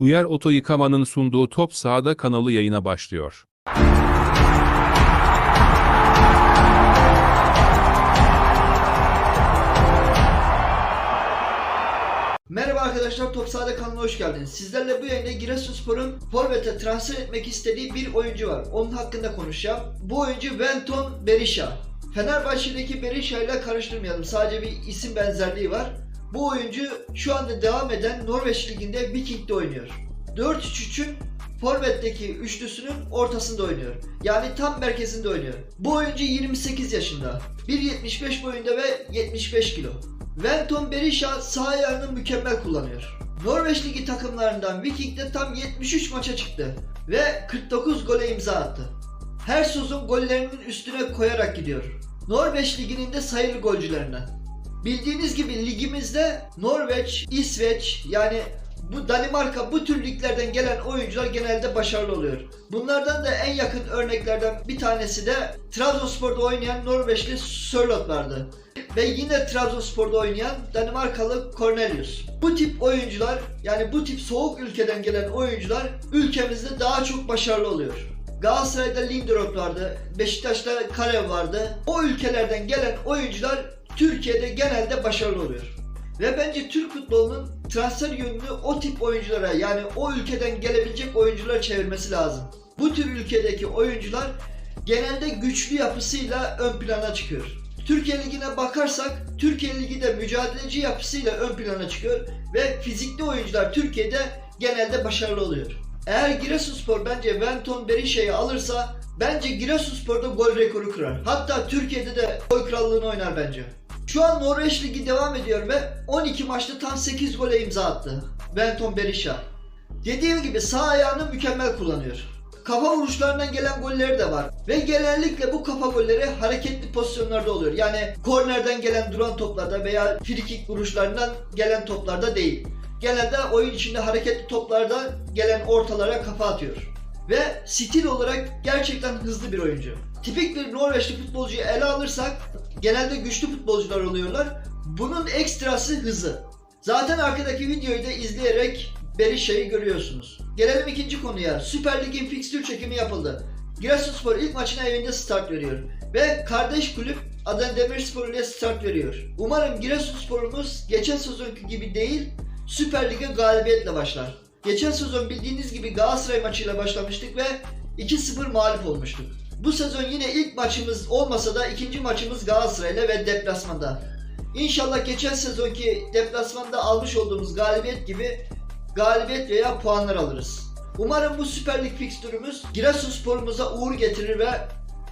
Uyar Oto Yıkama'nın sunduğu Top Sahada kanalı yayına başlıyor. Merhaba arkadaşlar Top Sahada kanalına hoş geldiniz. Sizlerle bu yayında Giresunspor'un Forvet'e transfer etmek istediği bir oyuncu var. Onun hakkında konuşacağım. Bu oyuncu Venton Berisha. Fenerbahçe'deki Berisha ile karıştırmayalım. Sadece bir isim benzerliği var. Bu oyuncu şu anda devam eden Norveç Ligi'nde Viking'de oynuyor. 4-3-3'ün Forvet'teki üçlüsünün ortasında oynuyor. Yani tam merkezinde oynuyor. Bu oyuncu 28 yaşında. 1.75 boyunda ve 75 kilo. Venton Berisha sağ ayağını mükemmel kullanıyor. Norveç Ligi takımlarından Viking'de tam 73 maça çıktı ve 49 gole imza attı. Her sezon gollerinin üstüne koyarak gidiyor. Norveç Ligi'nin de sayılı golcülerinden. Bildiğiniz gibi ligimizde Norveç, İsveç yani bu Danimarka bu tür liglerden gelen oyuncular genelde başarılı oluyor. Bunlardan da en yakın örneklerden bir tanesi de Trabzonspor'da oynayan Norveçli Sörloth vardı. Ve yine Trabzonspor'da oynayan Danimarkalı Cornelius. Bu tip oyuncular yani bu tip soğuk ülkeden gelen oyuncular ülkemizde daha çok başarılı oluyor. Galatasaray'da Lindelof vardı, Beşiktaş'ta Kalev vardı. O ülkelerden gelen oyuncular Türkiye'de genelde başarılı oluyor. Ve bence Türk futbolunun transfer yönünü o tip oyunculara yani o ülkeden gelebilecek oyunculara çevirmesi lazım. Bu tür ülkedeki oyuncular genelde güçlü yapısıyla ön plana çıkıyor. Türkiye Ligi'ne bakarsak Türkiye Ligi de mücadeleci yapısıyla ön plana çıkıyor ve fizikli oyuncular Türkiye'de genelde başarılı oluyor. Eğer Giresunspor bence Venton Berisha'yı alırsa bence Giresunspor'da gol rekoru kırar. Hatta Türkiye'de de gol krallığını oynar bence. Şu an Norveç Ligi devam ediyor ve 12 maçta tam 8 gole imza attı. Venton Berisha. Dediğim gibi sağ ayağını mükemmel kullanıyor. Kafa vuruşlarından gelen golleri de var. Ve genellikle bu kafa golleri hareketli pozisyonlarda oluyor. Yani kornerden gelen duran toplarda veya frikik vuruşlarından gelen toplarda değil. Genelde oyun içinde hareketli toplarda gelen ortalara kafa atıyor. Ve stil olarak gerçekten hızlı bir oyuncu. Tipik bir Norveçli futbolcuyu ele alırsak genelde güçlü futbolcular oluyorlar. Bunun ekstrası hızı. Zaten arkadaki videoyu da izleyerek Berisha'yı görüyorsunuz. Gelelim ikinci konuya. Süper Lig'in fikstür çekimi yapıldı. Giresunspor ilk maçına evinde start veriyor. Ve kardeş kulüp Adana Demirspor ile start veriyor. Umarım Giresunspor'umuz geçen sezonki gibi değil Süper Lig'e galibiyetle başlar. Geçen sezon bildiğiniz gibi Galatasaray maçıyla başlamıştık ve 2-0 mağlup olmuştuk. Bu sezon yine ilk maçımız olmasa da ikinci maçımız Galatasaray'la ve deplasmanda. İnşallah geçen sezonki deplasmanda almış olduğumuz galibiyet gibi galibiyet veya puanlar alırız. Umarım bu Süper Lig fikstürümüz Giresunspor'umuza uğur getirir ve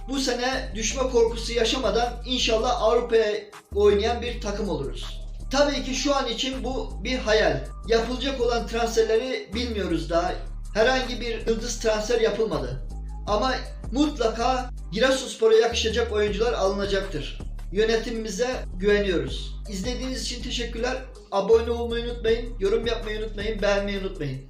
bu sene düşme korkusu yaşamadan inşallah Avrupa'ya oynayan bir takım oluruz. Tabii ki şu an için bu bir hayal. Yapılacak olan transferleri bilmiyoruz daha. Herhangi bir yıldız transfer yapılmadı. Ama mutlaka Giresunspor'a yakışacak oyuncular alınacaktır. Yönetimimize güveniyoruz. İzlediğiniz için teşekkürler. Abone olmayı unutmayın, yorum yapmayı unutmayın, beğenmeyi unutmayın.